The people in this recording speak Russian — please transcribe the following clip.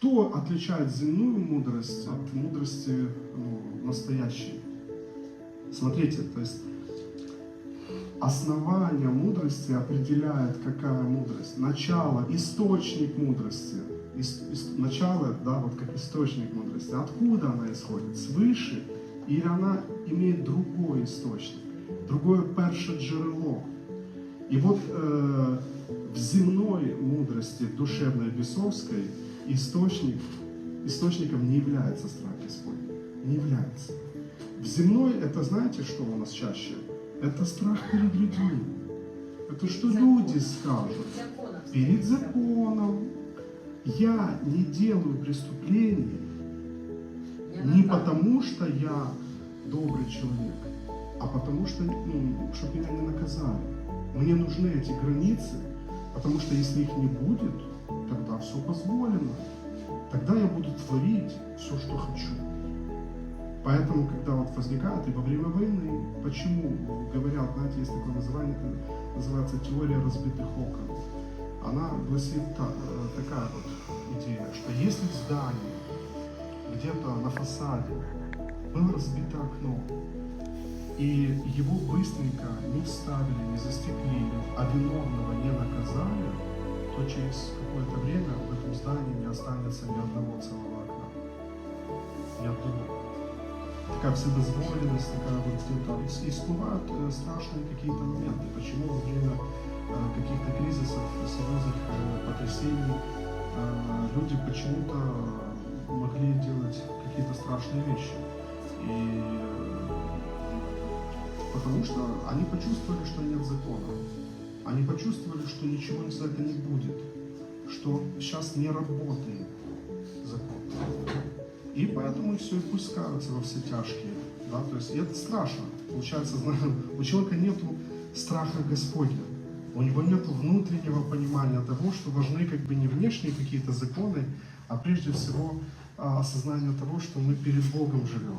Что отличает земную мудрость от мудрости ну, настоящей? Смотрите, то есть основание мудрости определяет, какая мудрость. Начало, источник мудрости. Ис- ис- начало, да, вот как источник мудрости. Откуда она исходит? Свыше? Или она имеет другой источник? Другое перше джерело? И вот э, в земной мудрости, душевной, бесовской, источник, источником не является страх Господень. Не является. В земной это знаете, что у нас чаще? Это страх перед людьми. Это что люди скажут. Законом. Перед законом. Я не делаю преступлений не потому, что я добрый человек, а потому что, ну, чтобы меня не наказали. Мне нужны эти границы, потому что если их не будет, тогда все позволено. Тогда я буду творить все, что хочу. Поэтому, когда вот возникает и во время войны, почему говорят, знаете, есть такое название, это называется теория разбитых окон. Она гласит та- э, такая вот идея, что если в здании где-то на фасаде было разбито окно, и его быстренько не вставили, не застеклили, а виновного не наказали, то через какое-то время в этом здании не останется ни одного целого окна. Ни одного. Такая вседозволенность, такая вот где-то. Всплывают э, страшные какие-то моменты. Почему во время э, каких-то кризисов, серьезных э, потрясений люди почему-то могли делать какие-то страшные вещи. И потому что они почувствовали, что нет закона. Они почувствовали, что ничего за это не будет, что сейчас не работает закон. И поэтому все и пускаются во все тяжкие. Да? То есть и это страшно. Получается, у человека нет страха Господня. У него нет внутреннего понимания того, что важны как бы не внешние какие-то законы, а прежде всего а, осознание того, что мы перед Богом живем.